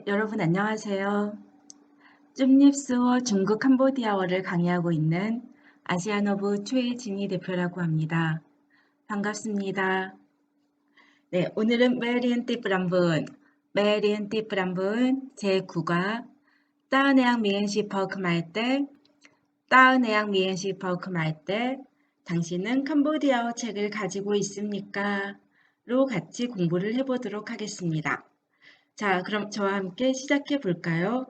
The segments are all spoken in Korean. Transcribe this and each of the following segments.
네, 여러분 안녕하세요. 쭌립스워 중국 캄보디아어를 강의하고 있는 아시아노브 최진희 대표라고 합니다. 반갑습니다. 네, 오늘은 메리엔티 브람분, 메리엔티 브람분 제9과 따은해양 미엔시 퍼크 말 때, 따은해양 미엔시 퍼크 말 때 당신은 캄보디아어 책을 가지고 있습니까? 로 같이 공부를 해보도록 하겠습니다. 자, 그럼 저와 함께 시작해 볼까요?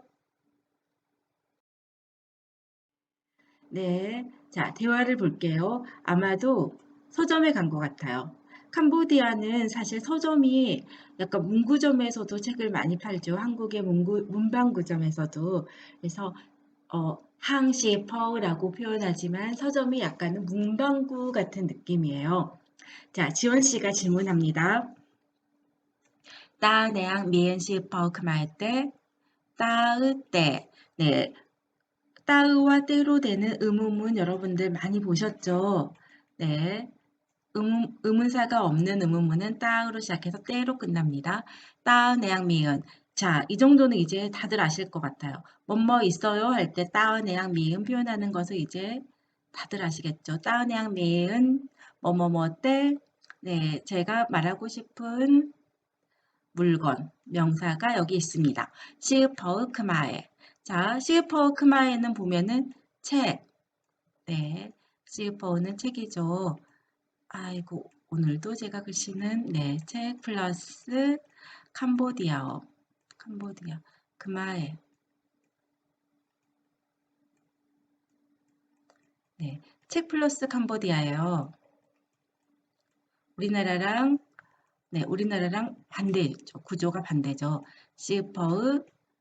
네, 자, 대화를 볼게요. 아마도 서점에 간 것 같아요. 캄보디아는 사실 서점이 약간 문구점에서도 책을 많이 팔죠. 한국의 문구, 문방구점에서도. 그래서 어, 항시퍼라고 표현하지만 서점이 약간은 문방구 같은 느낌이에요. 자, 지원 씨가 질문합니다. 따내양 미엔시 퍼크 말때 따의 때 네, 따의와 때로 되는 의문문 여러분들 많이 보셨죠? 네, 의문, 의문사가 없는 의문문은 따의로 시작해서 때로 끝납니다. 따의내양 미은 자, 이 정도는 이제 다들 아실 것 같아요. 뭐뭐 있어요 할 때 따의내양 미은 표현하는 것을 이제 다들 아시겠죠? 따의내양 미은 뭐뭐뭐 때 네, 제가 말하고 싶은 물건, 명사가 여기 있습니다. 시으퍼의 크마에. 자, 시으퍼의 크마에는 보면은 책. 네, 시으퍼는 책이죠. 아이고, 오늘도 제가 글씨는 네, 책 플러스 캄보디아어. 캄보디아. 크마에. 네, 책 플러스 캄보디아예요. 우리나라랑 네, 우리나라랑 반대죠. 구조가 반대죠. 시퍼의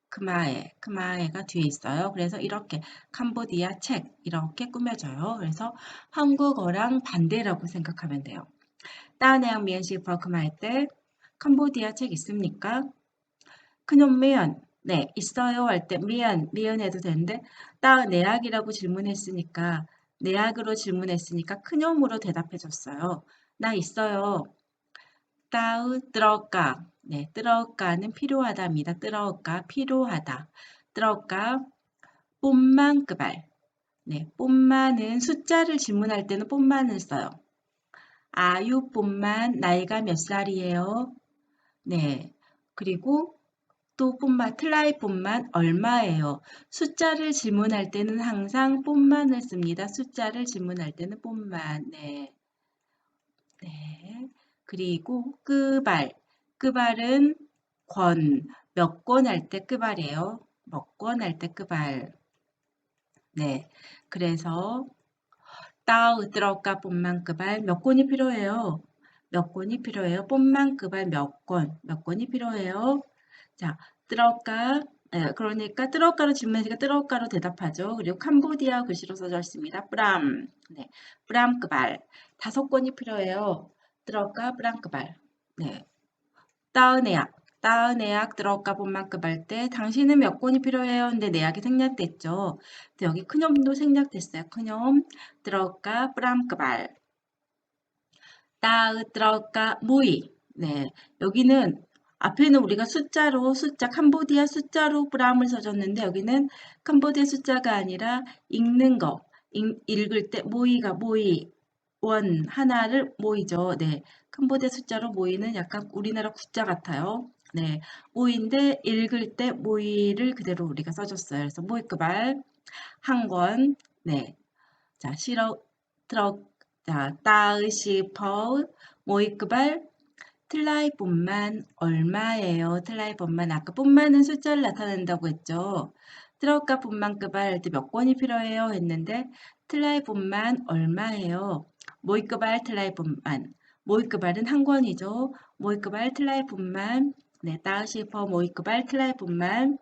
크마에, 크마에가 뒤에 있어요. 그래서 이렇게 캄보디아 책 이렇게 꾸며져요. 그래서 한국어랑 반대라고 생각하면 돼요. 따네양 미엔 시퍼 크마에 때 캄보디아 책 있습니까? 그놈 미연 네 있어요 할 때 미연 미연 해도 되는데 따 내약이라고 질문했으니까 내약으로 질문했으니까 큰놈으로 대답해 줬어요. 나 있어요. 따의 들어가 네, 들어가는 필요하다입니다. 들어가 필요하다. 들어가 뽐만 끄발 네, 뽐만은 숫자를 질문할 때는 뽐만을 써요. 아유 뽐만 나이가 몇 살이에요? 네, 그리고 또 뽐만 틀라이 뽐만 얼마예요? 숫자를 질문할 때는 항상 뽐만을 씁니다. 숫자를 질문할 때는 뽐만 네. 네. 그리고 끄발. 끄발은 권. 몇 권 할 때 끄발이에요. 몇 권 할 때 끄발. 네. 그래서 따우 들어가 뽐만 끄발 몇 권이 필요해요. 몇 권이 필요해요. 뽐만 끄발 몇 권. 몇 권이 필요해요. 자, 들어가 네, 그러니까 뜨러가로 질문하니까 뜨러가로 대답하죠. 그리고 캄보디아 글씨로 써져 있습니다. 브람, 네, 브람 끄발 다섯 권이 필요해요. 들어가 브랑크발. 네. 따은해약. 따은해약 들어가 본만급 때 당신은 몇 권이 필요해요? 근데 내약이 생략됐죠. 여기 큰염도 생략됐어요. 큰염 들어가 브랑크발. 따으 들어가 무이. 네. 여기는 앞에는 우리가 숫자로 숫자 캄보디아 숫자로 브람을 써줬는데 여기는 캄보디아 숫자가 아니라 읽는 거 읽, 읽을 때 모이가 모이 원 하나를 모이죠. 네. 캄보디아 숫자로 모이는 약간 우리나라 구자 같아요. 네. 모인데 읽을 때 모이를 그대로 우리가 써줬어요. 그래서 모이크발 한 권. 네. 자, 싫어 트럭 자, 따으시 퍼 모이크발 틀라이 뿐만 얼마예요? 틀라이 뿐만 아까 뿐만은 숫자를 나타낸다고 했죠. 트럭과 뿐만급할 때몇 권이 필요해요? 했는데 틀라이 뿐만 얼마예요? 모이크발 틀라이뿐만 모이크발은 한 권이죠. 모이크발 틀라이뿐만 네, 따시퍼 모이크발 틀라이뿐만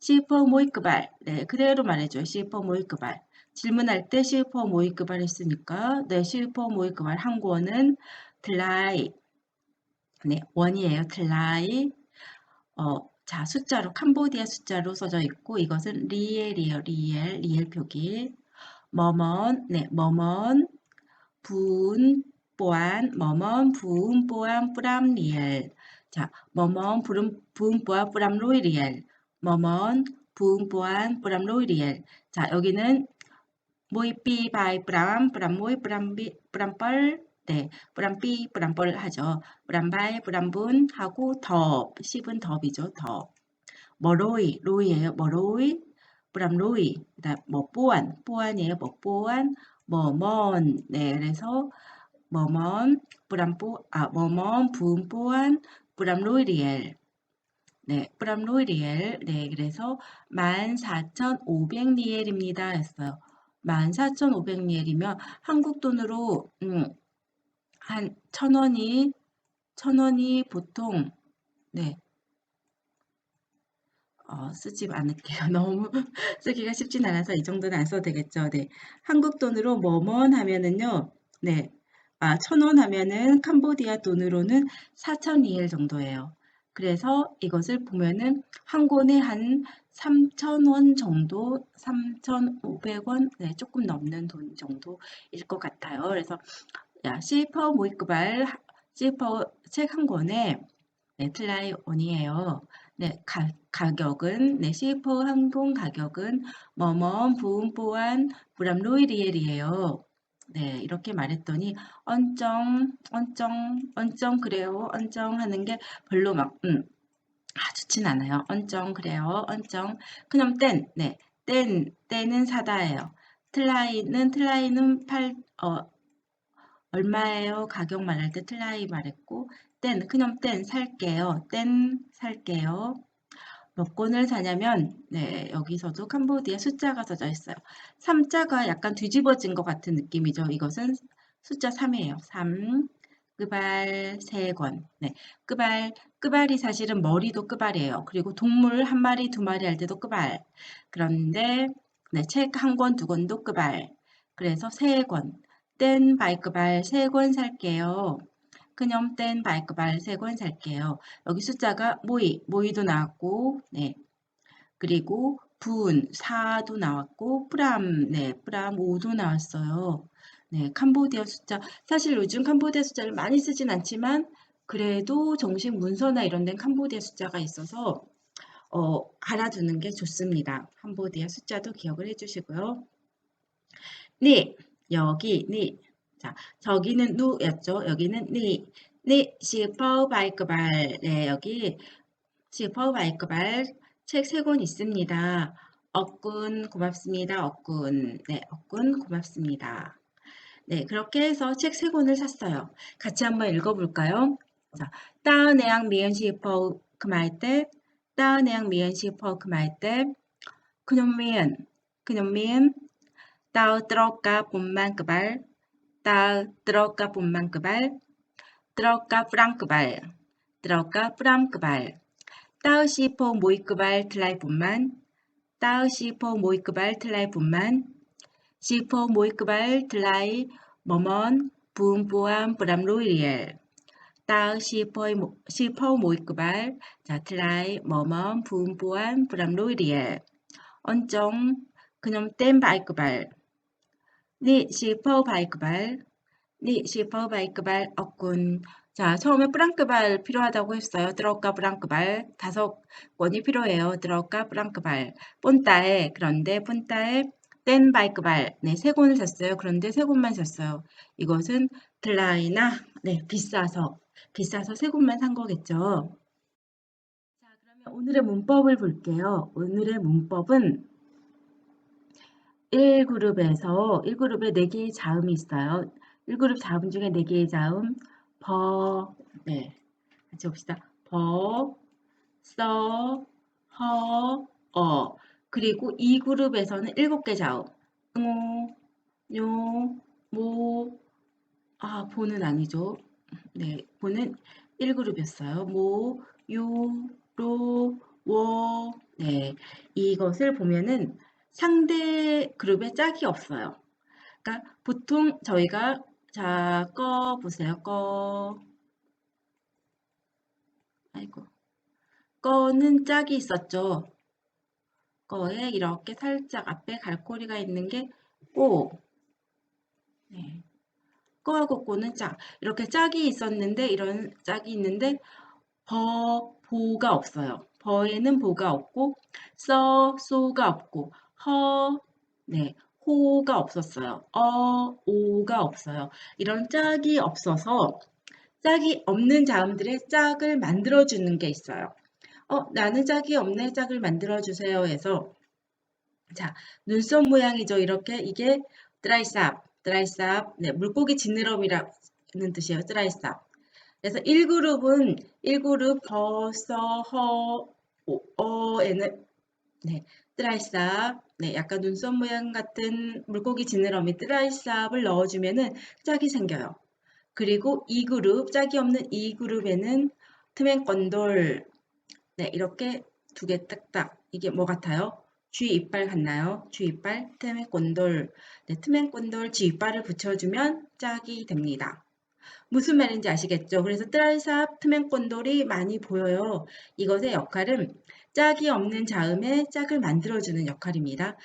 시퍼 모이크발 네, 그대로 말해줘요. 시퍼 모이크발 질문할 때 시퍼 모이크발 했으니까 네, 시퍼 모이크발 한 권은 틀라이 네, 원이에요. 틀라이 어, 자, 숫자로 캄보디아 숫자로 써져 있고 이것은 리엘이에요. 리엘, 리엘 표기. 머먼, 네, 머먼 분, 뽀안, 머먼, 분, 뽀안, 뿌람, 리엘. 자, 뭐먼 부름 부음보아 뿌람 로이 리엘. 뭐먼 부음보안 뿌람 로이 리엘. 자, 여기는 모이삐 바이 뿌람 뿌람 모이 뿌람 비 뿌람 뻘 네, 뿌람삐 뿌람뻘 하죠. 뿌람바이 뿌람분 하고 덥 씹은 덥이죠. 덥. 머로이 로이예요. 머로이 뿌람로이 그다음 뭐 뽀안 뽀안이에요. 뭐 뽀안 뭐먼. 네, 그래서 뭐먼 뿌람뽀 아 뭐먼 부음 뽀안 뿌람로이리엘. 네, 뿌람로이리엘. 네, 그래서 14,500리엘입니다. 했어요. 14,500리엘이면 한국 돈으로 음, 한 천원이 천원이 보통 네 어, 쓰지 않을게요. 너무 쓰기가 쉽진 않아서 이 정도는 안 써도 되겠죠. 네. 한국 돈으로 뭐먼 하면은요. 네. 아, 천 원 하면은 캄보디아 돈으로는 4천 리엘 정도예요. 그래서 이것을 보면은 한 권에 한 3,000원 정도, 3,500원, 네, 조금 넘는 돈 정도일 것 같아요. 그래서 야, 시퍼 모이크발 시퍼 책 한 권에 네, 틀라이 원이에요. 네, 가, 가격은 네, 시퍼 항공 가격은 뭐먼 부음 보안 브람 로이리엘이에요. 네, 이렇게 말했더니 언정, 언정, 언정 그래요. 언정 하는 게 별로 막 음, 아, 좋진 않아요. 언정 그래요. 언정. 그럼 땐, 네, 땐, 땐은 사다예요. 틀라이는 틀라이는 팔, 어, 얼마예요? 가격 말할 때 틀라이 말했고 땐, 그럼 땐 살게요. 땐 살게요. 몇 권을 사냐면 네, 여기서도 캄보디아 숫자가 써져 있어요. 3자가 약간 뒤집어진 것 같은 느낌이죠. 이것은 숫자 3이에요. 3, 끄발 3권. 네, 끄발, 끄발이 사실은 머리도 끄발이에요. 그리고 동물 한 마리, 두 마리 할 때도 끄발. 그런데 네, 책 한 권, 두 권도 끄발. 그래서 3권. 땐 바이크발 3권 살게요. 그념 땐 바이크발 3권 살게요. 여기 숫자가 모이, 모이도 나왔고, 네. 그리고 분, 4도 나왔고, 프람, 네, 프람 5도 나왔어요. 네, 캄보디아 숫자. 사실 요즘 캄보디아 숫자를 많이 쓰진 않지만, 그래도 정식 문서나 이런 데는 캄보디아 숫자가 있어서, 어, 알아두는 게 좋습니다. 캄보디아 숫자도 기억을 해주시고요. 네, 여기, 네. 자, 저기는 누였죠? 여기는 네. 네, 시퍼 바이크발. 네, 여기 시퍼 바이크발 책 세 권 있습니다. 억군 고맙습니다. 억군. 네, 억군 고맙습니다. 네, 그렇게 해서 책 세 권을 샀어요. 같이 한번 읽어볼까요? 자, 따은해양 미연 시 퍼 그말 때, 따은해양 미연 시 퍼 그말 때, 그녀 미연, 그녀 미연, 따우 들어가 본만 그발, 따우 들어가 본만 그발, 들어가 프랑크발, 들어가 프랑크발, 따우시포 모이크발 틀라이 분만, 따우시포 모이크발 틀라이 분만, 시포 모이크발 틀라이 머먼 부음보안 브람 로이리엘, 따우시포 시포 모이크발. 자 틀라이 머먼 부음보안 브람 로이리엘, 언정 그놈 땐 바이크발, 니 시포 바이크발, 니 시퍼 바이크발 억군. 자, 처음에 프랑크발 필요하다고 했어요. 드럭가 프랑크발 다섯 권이 필요해요. 드럭가 프랑크발. 본따에 그런데 본따에 땐 바이크발 네, 세 권을 샀어요. 그런데 세 권만 샀어요. 이것은 플라이나 네, 비싸서 비싸서 세 권만 산 거겠죠. 자, 그러면 오늘의 문법을 볼게요. 오늘의 문법은 1그룹에서 1그룹에 4개의 자음이 있어요. 1그룹 자음 중에 4개의 자음 버, 네, 같이 봅시다. 버, 서, 허, 어 그리고 2그룹에서는 7개 자음 응, 요, 모, 아, 보는 아니죠. 네, 보는 1그룹이었어요. 모, 요, 로, 워, 네, 이것을 보면은 상대 그룹에 짝이 없어요. 그러니까 보통 저희가 자, 꺼 보세요. 꺼. 아이고. 꺼는 짝이 있었죠. 꺼에 이렇게 살짝 앞에 갈고리가 있는 게 꼬. 네. 꺼하고 꼬는 짝. 이렇게 짝이 있었는데 이런 짝이 있는데 버, 보가 없어요. 버에는 보가 없고 써, 소가 없고 허, 네, 호가 없었어요. 어, 오가 없어요. 이런 짝이 없어서 짝이 없는 자음들의 짝을 만들어주는 게 있어요. 어, 나는 짝이 없네. 짝을 만들어주세요. 해서 자, 눈썹 모양이죠. 이렇게 이게 드라이삽, 드라이삽, 네, 물고기 지느러미라는 뜻이에요. 드라이삽. 그래서 1그룹은 1그룹 버, 서, 허, 오, 어에는 네, 드라이삽, 네, 약간 눈썹 모양 같은 물고기 지느러미 드라이삽을 넣어주면은 짝이 생겨요. 그리고 2그룹, 짝이 없는 2그룹에는 트맨 건돌, 네, 이렇게 두 개 딱딱. 이게 뭐 같아요? 쥐 이빨 같나요? 쥐 이빨, 트맨 건돌. 네, 트맨 건돌 쥐 이빨을 붙여주면 짝이 됩니다. 무슨 말인지 아시겠죠? 그래서 트라이삽, 트맨 건돌이 많이 보여요. 이것의 역할은 짝이 없는 자음에 짝을 만들어주는 역할입니다.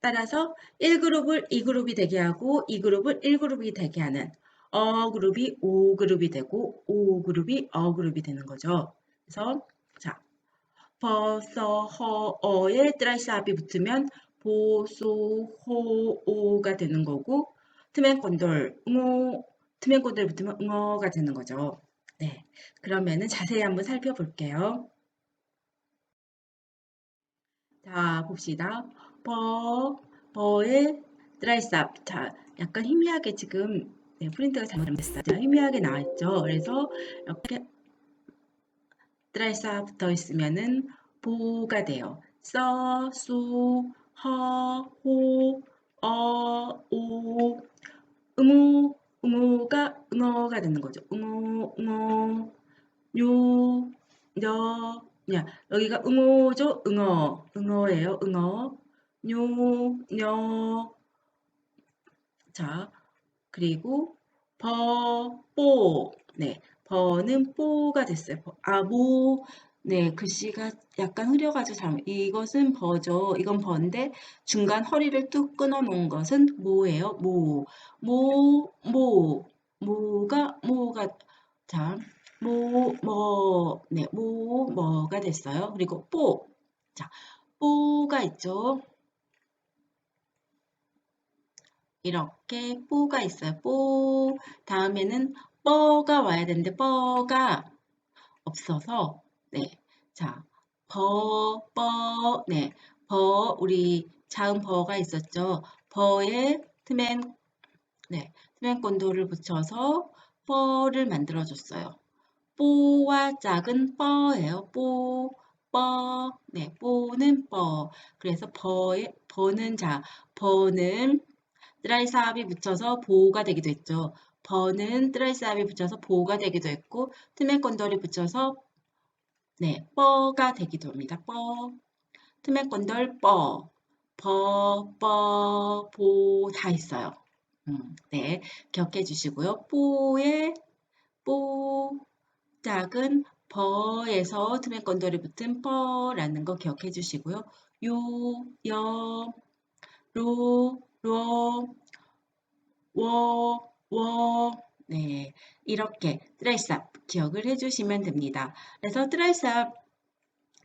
따라서 1그룹을 2그룹이 되게 하고 2그룹을 1그룹이 되게 하는 어 그룹이 오 그룹이 되고 오 그룹이 어 그룹이 되는 거죠. 그래서 자 버서 허어에 트라이삽이 붙으면 보소 호오가 되는 거고 트맨건돌 응어 트맨건돌 붙으면 응어가 되는 거죠. 네, 그러면은 자세히 한번 살펴볼게요. 자, 봅시다. 버, 버의 드라이삽. 자, 약간 희미하게 지금 네, 프린트가 잘못됐어요. 희미하게 나와있죠. 그래서 이렇게 드라이삽 붙어 있으면은 보가 돼요. 써, 수, 허, 호, 어, 오, 응우, 응우가 응어가 되는 거죠. 응어, 응어, 요, 여, 야, 여기가 응어죠? 응어. 응어예요. 응어. 뇨, 녀. 자, 그리고 버, 뽀. 네. 버는 뽀가 됐어요. 버, 아, 모. 네, 글씨가 약간 흐려가지고 잘못. 이것은 버죠. 이건 버인데 중간 허리를 뚝 끊어 놓은 것은 모예요. 모. 모, 모. 모가, 모가. 자, 모, 뭐, 네, 모, 뭐가 됐어요. 그리고 뽀. 자, 뽀가 있죠. 이렇게 뽀가 있어요. 뽀. 다음에는 뻐가 와야 되는데 뻐가 없어서 네. 자, 버, 뻐, 네. 버, 우리 자음 버가 있었죠. 버에 트맨, 네. 트맨 곤도를 붙여서 뻐를 만들어 줬어요. 뽀와 짝은 뻐예요. 뽀, 뻐, 네, 뽀는 뻐. 그래서 버에, 버는 자, 버는 드라이 사합이 붙여서 보가 되기도 했죠. 버는 드라이 사합이 붙여서 보가 되기도 했고, 트맨건덜이 붙여서 네, 뻐가 되기도 합니다. 뻐, 트맨건덜 뻐, 버, 뻐, 보 다 있어요. 음, 네, 기억해 주시고요. 뽀에 뽀, 작은 버에서 트맨 건돌이 붙은 뻐라는 거 기억해 주시고요. 요, 여, 로, 로, 워, 워, 네, 이렇게 드라이삽 기억을 해주시면 됩니다. 그래서 드라이삽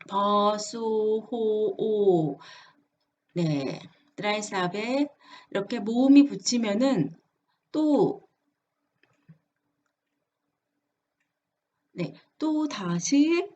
버, 수, 호, 오, 네, 드라이삽에 이렇게 모음이 붙이면은 또 네, 또 다시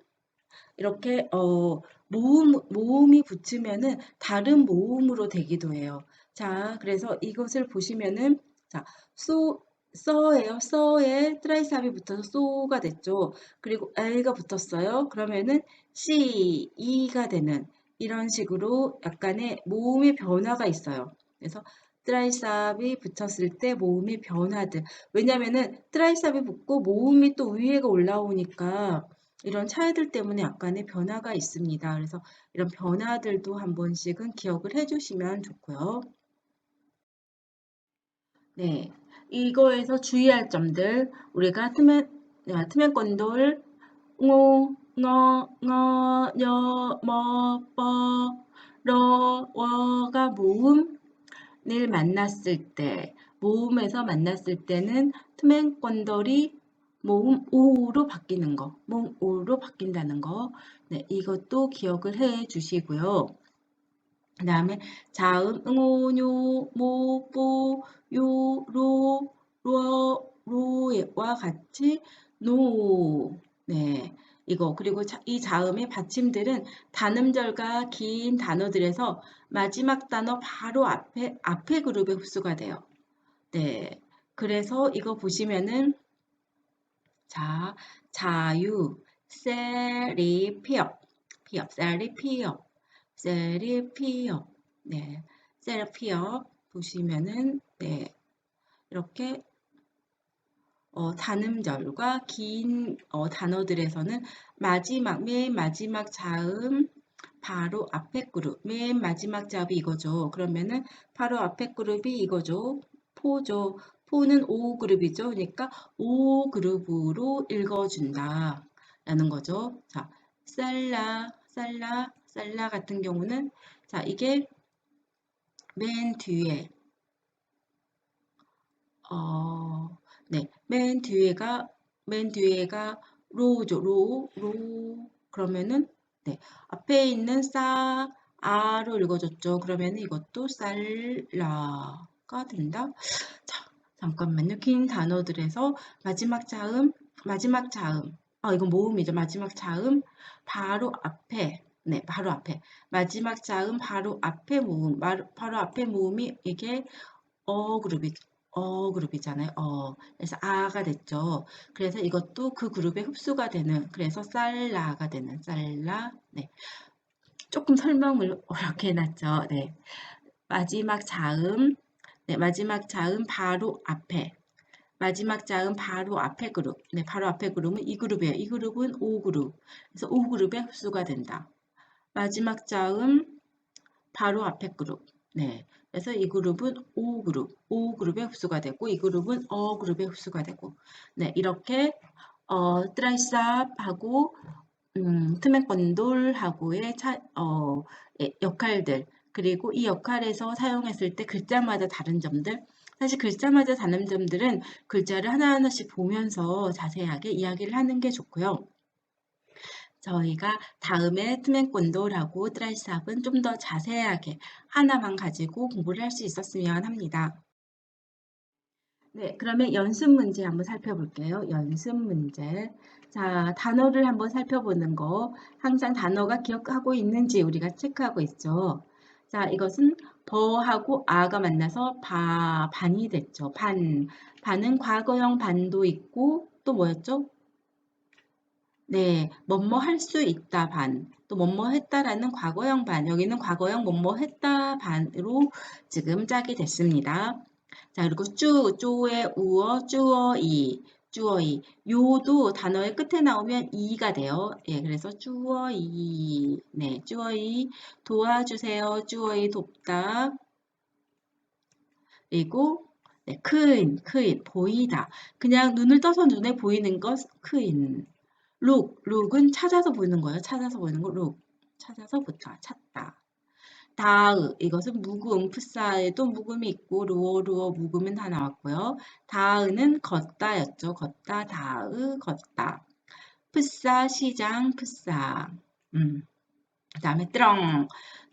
이렇게 어, 모음, 모음이 붙으면은 다른 모음으로 되기도 해요. 자, 그래서 이것을 보시면은 자, 소, 써예요. 써에 트라이삽이 붙어서 소가 됐죠. 그리고 L가 붙었어요. 그러면은 C, E가 되는 이런 식으로 약간의 모음의 변화가 있어요. 그래서 트라이삽이 붙였을 때 모음의 변화들. 왜냐면은 트라이삽이 붙고 모음이 또 위에가 올라오니까 이런 차이들 때문에 약간의 변화가 있습니다. 그래서 이런 변화들도 한 번씩은 기억을 해주시면 좋고요. 네, 이거에서 주의할 점들 우리가 트맨 트맨 건돌 옹, 어, 어, 여, 뭐, 뻐, 러, 워가 모음 을 만났을 때 모음에서 만났을 때는 건돌이 모음 오로 바뀌는 거, 모음 오로 바뀐다는 거, 네, 이것도 기억을 해 주시고요. 그 다음에 자음, 응오뇨, 모, 뽀, 요, 로, 로, 로와 같이 노. 네. 이거 그리고 자, 이 자음의 받침들은 단음절과 긴 단어들에서 마지막 단어 바로 앞에 앞에 그룹에 흡수가 돼요. 네. 그래서 이거 보시면은 자, 자유, 셀이 피업, 피업, 셀이 피업, 셀이 피업, 네, 셀 피업 보시면은 네, 이렇게 어, 단음절과 긴 어, 단어들에서는 마지막, 맨 마지막 자음 바로 앞에 그룹, 맨 마지막 자음이 이거죠. 그러면은 바로 앞에 그룹이 이거죠. 포죠. 포는 O 그룹이죠. 그러니까 O 그룹으로 읽어준다. 라는 거죠. 자, 쌀라, 쌀라, 쌀라 같은 경우는 자, 이게 맨 뒤에 어, 네, 맨 뒤에가 맨 뒤에가 로죠. 로, 로. 그러면은 네, 앞에 있는 싸, 아로 읽어줬죠. 그러면 이것도 쌀라가 된다. 자, 잠깐만요. 긴 단어들에서 마지막 자음, 마지막 자음. 아, 이건 모음이죠. 마지막 자음 바로 앞에 네, 바로 앞에. 마지막 자음 바로 앞에 모음. 바로 앞에 모음이 이게 어 그룹이 어 그룹이잖아요. 어. 그래서 아가 됐죠. 그래서 이것도 그 그룹에 흡수가 되는 그래서 쌀라가 되는 쌀라. 네. 조금 설명을 어렵게 해놨죠. 네. 마지막 자음 네, 마지막 자음 바로 앞에 마지막 자음 바로 앞에 그룹 네, 바로 앞에 그룹은 이 그룹이에요. 이 그룹은 O 그룹 그래서 O 그룹에 흡수가 된다. 마지막 자음 바로 앞에 그룹 네, 그래서 이 그룹은 O 그룹, O 그룹에 흡수가 되고 이 그룹은 어 그룹에 흡수가 되고 네 이렇게 어 트라이삽하고 음, 트맨건돌하고의 차, 어, 예, 역할들 그리고 이 역할에서 사용했을 때 글자마다 다른 점들 사실 글자마다 다른 점들은 글자를 하나하나씩 보면서 자세하게 이야기를 하는 게 좋고요. 저희가 다음에 트맨콘도라고 트라이삽은 좀 더 자세하게 하나만 가지고 공부를 할 수 있었으면 합니다. 네, 그러면 연습 문제 한번 살펴볼게요. 연습 문제. 자, 단어를 한번 살펴보는 거. 항상 단어가 기억하고 있는지 우리가 체크하고 있죠. 자, 이것은 버하고 아가 만나서 바, 반이 됐죠. 반. 반은 과거형 반도 있고 또 뭐였죠? 네, 뭐뭐 할 수 있다 반, 또 뭐뭐 했다라는 과거형 반, 여기는 과거형 뭐뭐 했다 반으로 지금 짝이 됐습니다. 자, 그리고 쭈, 쪼의 우어, 쭈어이, 쭈어이. 요도 단어의 끝에 나오면 이가 돼요. 예, 그래서 쭈어이, 네, 쭈어이, 도와주세요, 쭈어이, 돕다. 그리고 네, 크인, 크인, 보이다. 그냥 눈을 떠서 눈에 보이는 것, 크 인. 룩, 룩은 찾아서 보이는 거예요. 찾아서 보이는 거, 룩. 찾아서부터 찾다. 다으, 이것은 묵음, 푸사에도 묵음이 있고, 루어, 루어, 묵음은 다 나왔고요. 다으는 걷다였죠. 걷다, 다으, 걷다. 푸사, 시장, 푸사. 음. 그 다음에 뚜렁.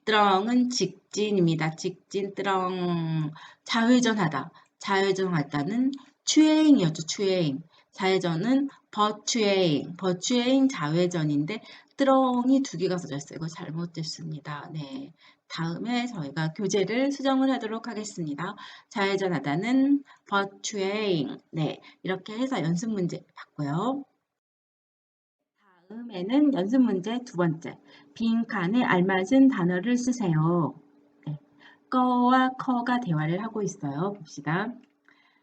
뚜렁은 직진입니다. 직진, 뚜렁. 좌회전하다. 좌회전하다는 추행 이었죠. 추행. 좌회전은 버추에잉, 버추에잉 좌회전인데 뚜렁이 두 개가 써져 있어요. 이거 잘못 됐습니다. 네. 다음에 저희가 교재를 수정을 하도록 하겠습니다. 좌회전하다는 버추에잉. 네. 이렇게 해서 연습 문제 봤고요. 다음에는 연습 문제 두 번째. 빈칸에 알맞은 단어를 쓰세요. 네. 꺼와 커가 대화를 하고 있어요. 봅시다.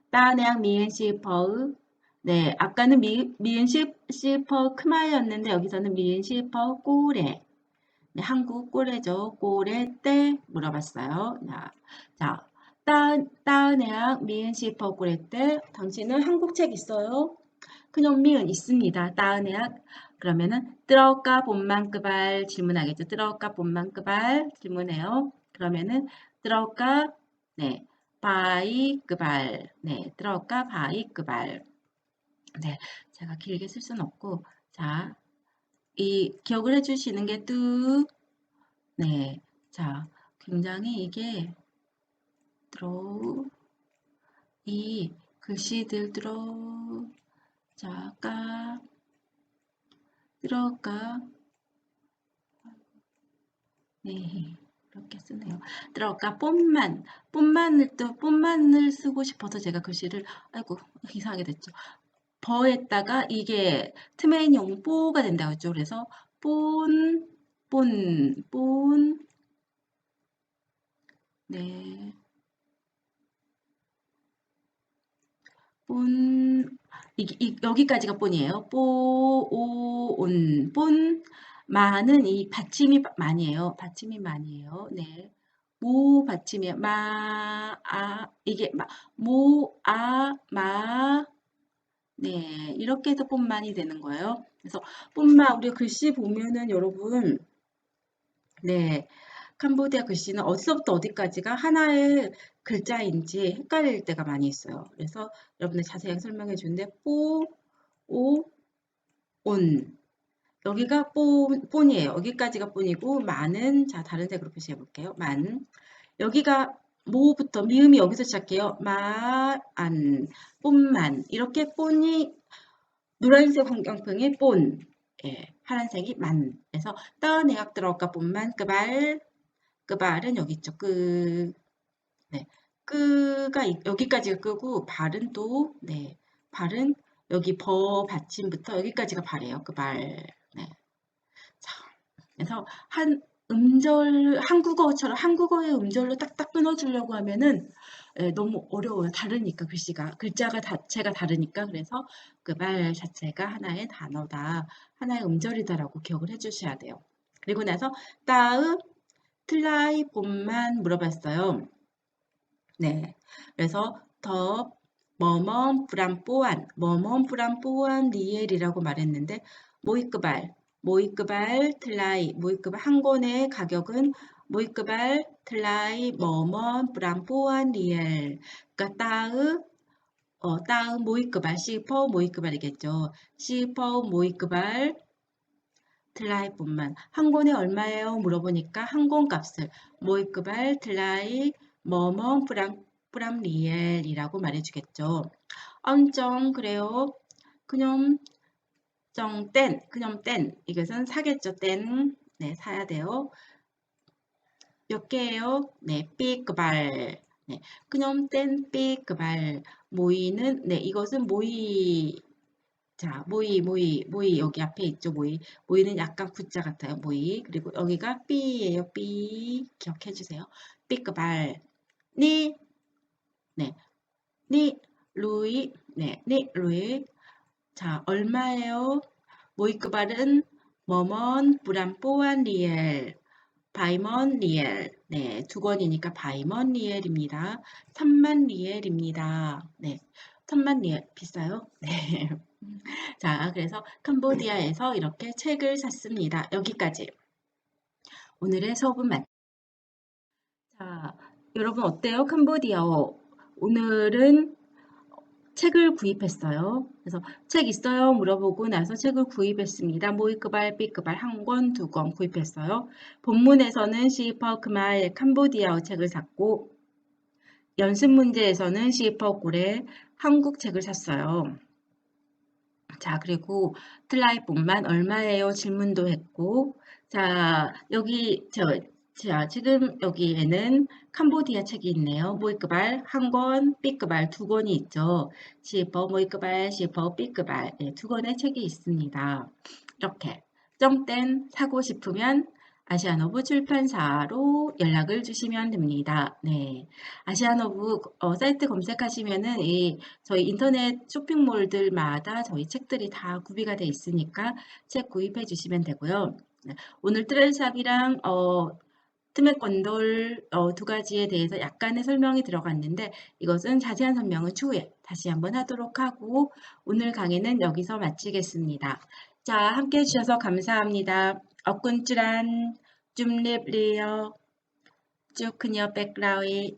따내양 미엔 시퍼의 네, 아까는 미, 미은 시퍼 크마였는데 여기서는 미은 시퍼 꼬레. 네, 한국 꼬레죠. 꼬레 때 물어봤어요. 자, 따은애학 미은 시퍼 꼬레 때 당신은 한국 책 있어요? 그냥 미은 있습니다. 따은애학 그러면은 뜨러까 본만 끄발 질문하겠죠. 뜨러까 본만 끄발 질문해요. 그러면은 뜨러까 네 바이 끄발 네 뜨러까 바이 끄발 네, 제가 길게 쓸 수는 없고, 자, 이 기억을 해주시는 게 뚜, 네, 자, 굉장히 이게 들어 이 글씨들 들어 자, 까 들어가. 네, 이렇게 쓰네요. 들어가 뽐만. 뽐만을 또 뽐만을 쓰고 싶어서 제가 글씨를 아이고 이상하게 됐죠. 버에다가 이게 트맨용 뽀가 된다고 했죠. 그래서 본, 본, 본, 네, 본, 이, 이, 여기까지가 본이에요. 뽀, 오, 온, 본, 마는 이 받침이 많이에요. 받침이 많이에요. 네. 모 받침이 마, 아, 이게 마, 모, 아, 마, 네, 이렇게 해서 뽐만이 되는 거예요. 그래서 뽐만 우리 글씨 보면은 여러분, 네, 캄보디아 글씨는 어디서부터 어디까지가 하나의 글자인지 헷갈릴 때가 많이 있어요. 그래서 여러분들 자세하게 설명해 주는데 뽀, 오, 온 여기가 본, 본이에요. 여기까지가 본이고 만은 자 다른 색으로 표시해 볼게요. 만 여기가 모부터 미음이 여기서 시작해요. 마, 안, 뽐만 이렇게 본이 노란색 환경평이 본 예, 파란색이 만 그래서 떠내각 들어가 본만 끄발 끄발은 여기 있죠. 끄 네. 끄가 이- 여기까지가 끄고 발은 또 네. 발은 여기 버 받침부터 여기까지가 발이에요. 끄발 네. 자, 그래서 한 음절 한국어처럼 한국어의 음절로 딱딱 끊어주려고 하면은 예, 너무 어려워요. 다르니까 글씨가 글자가 자체가 다르니까 그래서 그 말 자체가 하나의 단어다, 하나의 음절이다라고 기억을 해주셔야 돼요. 그리고 나서 따의 틀라이 봄만 물어봤어요. 네, 그래서 더 머멈 브람뽀안 머멈 브람뽀안 리엘이라고 말했는데 모이크발 모이크발 틀라이 모이크발 한 권의 가격은 모이크발 틀라이 머멈 브람뽀안 리엘 그러니까 따의 어, 따의 모이크발 시퍼 모이크발이겠죠 시퍼 모이크발 틀라이 뿐만 한 권에 얼마예요? 물어보니까 한 권 값을 모이크발 틀라이 머멈 브람 브람 리엘이라고 말해주겠죠. 엄청 그래요. 그냥 정땐 그냥 땐 이것은 사겠죠. 땐 네, 사야 돼요. 몇 개예요? 네, 삐그발. 네, 그냥 땐 삐그발. 모이는 네, 이것은 모이 자, 모이, 모이, 모이 여기 앞에 있죠, 모이. 모이는 약간 구자 같아요, 모이. 그리고 여기가 삐예요, 삐. 기억해 주세요. 삐끄발. 니, 네, 니, 루이, 네, 니, 루이. 자, 얼마예요? 모이끄발은 머먼, 브람, 뽀안, 리엘. 바이먼 리엘. 네, 두 권이니까 바이먼 리엘입니다. 3만 리엘입니다. 네, 3만 리엘. 비싸요? 네. 자, 그래서 캄보디아에서 이렇게 책을 샀습니다. 여기까지. 오늘의 수업은 맞. 자, 여러분 어때요? 캄보디아어. 오늘은 책을 구입했어요. 그래서 책 있어요? 물어보고 나서 책을 구입했습니다. 모이크발, 삐크발 한 권, 두 권 구입했어요. 본문에서는 시퍼 크말 캄보디아어 책을 샀고 연습 문제에서는 시퍼 꿀의 한국 책을 샀어요. 자, 그리고 트라이본만 얼마예요? 질문도 했고, 자, 여기, 저, 자, 지금 여기에는 캄보디아 책이 있네요. 모이크발 한 권, 삐크발 두 권이 있죠. 시퍼, 모이크발, 시퍼, 삐크발 네, 두 권의 책이 있습니다. 이렇게 정땐 사고 싶으면 아시아노브 출판사로 연락을 주시면 됩니다. 네. 아시아노브 어, 사이트 검색하시면은 이 저희 인터넷 쇼핑몰들마다 저희 책들이 다 구비가 돼 있으니까 책 구입해 주시면 되고요. 네. 오늘 트렌샵이랑 어, 트맥건돌 어, 두 가지에 대해서 약간의 설명이 들어갔는데 이것은 자세한 설명은 추후에 다시 한번 하도록 하고 오늘 강의는 여기서 마치겠습니다. 자, 함께 해주셔서 감사합니다. 어꾼쭈란 줌립리어 쭈크녀 백라위